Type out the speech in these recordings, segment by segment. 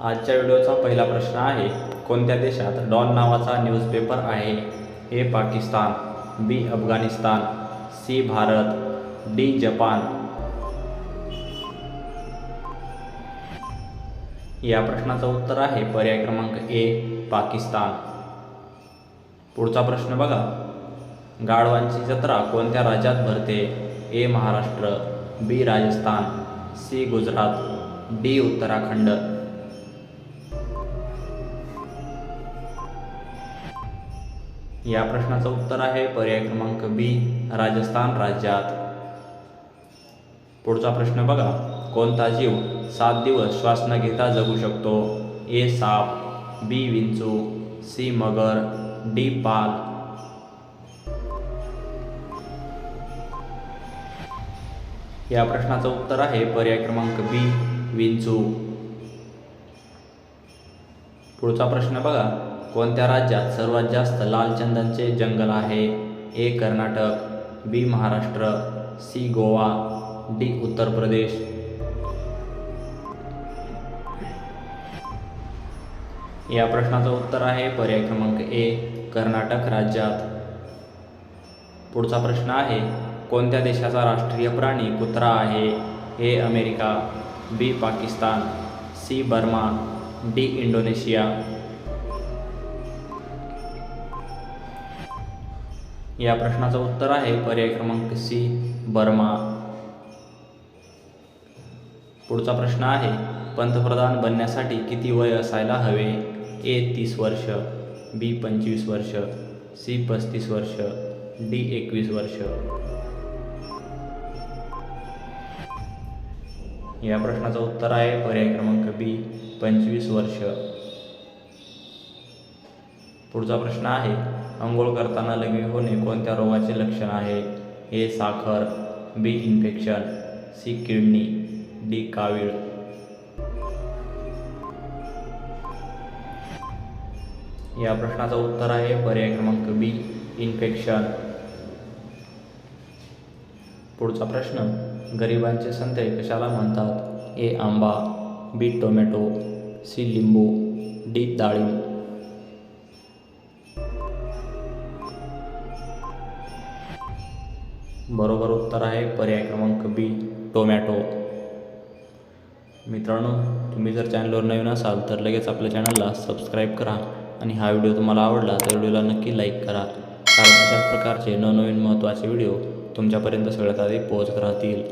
आजच्या व्हिडिओचा पहिला प्रश्न आहे कोणत्या देशात डॉन नावाचा न्यूजपेपर आहे? A Pakistan B Afghanistan C Bharat D Japan. या प्रश्नाचं उत्तर आहे पर्याय क्रमांक ए पाकिस्तान. पुढचा प्रश्न बघा. गाढवांची जत्रा कोणत्या राज्यात भरते? A Maharashtra B Rajasthan C Gujarat D Uttarakhand. या प्रश्नाचं उत्तर आहे पर्याय क्रमांक बी राजस्थान राज्यात. पुढचा प्रश्न बघा. कोणता जीव सात दिवस श्वास न घेता जगू शकतो? ए साप. बी विंचू. सी मगर. डी पाल. या प्रश्नाचं उत्तर आहे पर्याय क्रमांक बी विंचू. पुढचा प्रश्न बघा. कोणत्या राज्यात सर्वात जास्त लाल चंदनचे जंगल आहे? A Karnataka B Maharashtra C Goa D Uttar Pradesh. या प्रश्नाचं उत्तर आहे पर्याय क्रमांक ए कर्नाटक राज्यात. पुढचा प्रश्न आहे कोणत्या देशाचा राष्ट्रीय प्राणी कुत्रा आहे? A America B Pakistan C Burma D Indonesia. या प्रश्नाचं उत्तर आहे. पर्याय क्रमांक सी बर्मा. पुढचा प्रश्न आहे पंतप्रधान बनण्यासाठी किती वय असायला हवे? ए तीस वर्ष. बी पंचवीस वर्ष. सी पस्तीस वर्ष. डी एकवीस वर्ष. या प्रश्नाचं उत्तर आहे पर्याय क्रमांक बी पंचवीस वर्ष. पुढचा प्रश्न आहे आंघोळ करताना लघवी होणे कोणत्या रोगाचे लक्षण आहे? ए साखर B infection C kidney D कावीळ. या प्रश्नाचं उत्तर आहे पर्याय क्रमांक बी इन्फेक्शन. पुढचा प्रश्न गरिबांचे संत्रे कशाला म्हणतात? ए आंबा बी टोमॅटो सी लिंबू डी डाळिंब. बरोबर उत्तर आहे पर्याय क्रमांक बी टोमॅटो. मित्रांनो तुम्ही जर चॅनलवर नवीन असाल तर लगेच आपल्या चॅनलला सबस्क्राईब करा आणि हा व्हिडिओ तुम्हाला आवडला तर व्हिडिओला नक्की लाईक करा. कारण अशाच प्रकारचे नवनवीन महत्त्वाचे व्हिडिओ तुमच्यापर्यंत सगळ्यात आधी पोहोचत राहतील.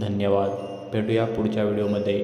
धन्यवाद. भेटूया पुढच्या व्हिडिओमध्ये